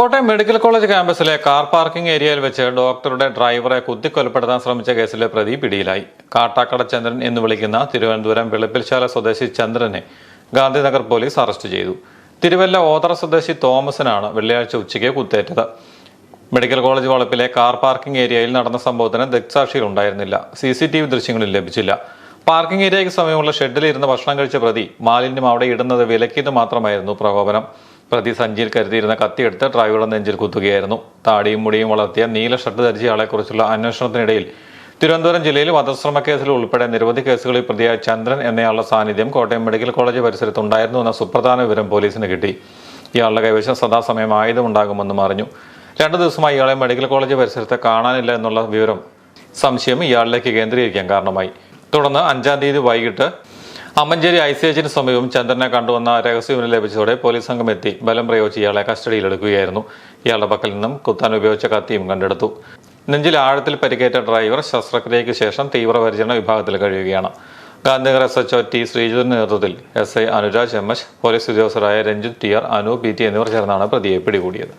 Kottayam medical college ക്യാമ്പസിലെ car parking ഏരിയയിൽ വെച്ച് ഡോക്ടറുടെ ഡ്രൈവറെ കുത്തിക്കൊലപ്പെടുത്താൻ ശ്രമിച്ച കേസിലെ പ്രതി പിടിയിലായി. കാട്ടാക്കട ചന്ദ്രൻ എന്ന് വിളിക്കുന്ന തിരുവനന്തപുരം വെളുപ്പിൽശാല സ്വദേശി ചന്ദ്രനെ ഗാന്ധിനഗർ പോലീസ് അറസ്റ്റ് ചെയ്തു. തിരുവല്ല ഓതറ സ്വദേശി തോമസിനാണ് വെള്ളിയാഴ്ച ഉച്ചയ്ക്ക് കുത്തേറ്റത്. മെഡിക്കൽ കോളേജ് വളപ്പിലെ കാർ പാർക്കിംഗ് ഏരിയയിൽ നടന്ന സംഭവത്തിന് ദക്സാക്ഷികൾ ഉണ്ടായിരുന്നില്ല. സി സി ടി വി ദൃശ്യങ്ങളിൽ ലഭിച്ചില്ല. പാർക്കിംഗ് ഏരിയയ്ക്ക് സമയമുള്ള ഷെഡിൽ ഇരുന്ന് ഭക്ഷണം കഴിച്ച പ്രതി മാലിന്യം അവിടെ ഇടുന്നത് വിലക്കിയത് മാത്രമായിരുന്നു പ്രകോപനം. പ്രതി സഞ്ചിയിൽ കരുതിയിരുന്ന കത്തിയെടുത്ത് ഡ്രൈവറുടെ നെഞ്ചിൽ കുത്തുകയായിരുന്നു. താടിയും മുടിയും വളർത്തിയ നീല ഷർട്ട് ധരിച്ചയാളെക്കുറിച്ചുള്ള അന്വേഷണത്തിനിടയിൽ തിരുവനന്തപുരം ജില്ലയിൽ വധശ്രമ കേസിൽ ഉൾപ്പെടെ നിരവധി കേസുകളിൽ പ്രതിയായ ചന്ദ്രൻ എന്നയാളുടെ സാന്നിധ്യം കോട്ടയം മെഡിക്കൽ കോളേജ് പരിസരത്തുണ്ടായിരുന്നു എന്ന സുപ്രധാന വിവരം പോലീസിന് കിട്ടി. ഇയാളുടെ കൈവശം സദാസമയം ആയുധമുണ്ടാകുമെന്നും അറിഞ്ഞു. രണ്ടു ദിവസമായി ഇയാളെ മെഡിക്കൽ കോളേജ് പരിസരത്ത് കാണാനില്ല എന്നുള്ള വിവരം സംശയം ഇയാളിലേക്ക് കേന്ദ്രീകരിക്കാൻ കാരണമായി. തുടർന്ന് അഞ്ചാം തീയതി വൈകിട്ട് അമ്മഞ്ചേരി ഐ സി എച്ചിന് സമീപം ചന്ദ്രനെ കണ്ടുവന്ന രഹസ്യവിവരം ലഭിച്ചതോടെ പോലീസ് സംഘം എത്തി ബലം പ്രയോഗിച്ച് ഇയാളെ കസ്റ്റഡിയിലെടുക്കുകയായിരുന്നു ഇയാളുടെ പക്കൽ നിന്നും കുത്താൻ ഉപയോഗിച്ച കത്തിയും കണ്ടെടുത്തു. നെഞ്ചിൽ ആഴത്തിൽ പരിക്കേറ്റ ഡ്രൈവർ ശസ്ത്രക്രിയയ്ക്ക് ശേഷം തീവ്രപരിചരണ വിഭാഗത്തിൽ കഴിയുകയാണ്. Gandhinagar S H O T ശ്രീജിത്തിന്റെ നേതൃത്വത്തിൽ S I Anuraj M H police ഉദ്യോഗസ്ഥരായ Ranjith T R Anu P T എന്നിവർ ചേർന്നാണ് പ്രതിയെ പിടികൂടിയത്.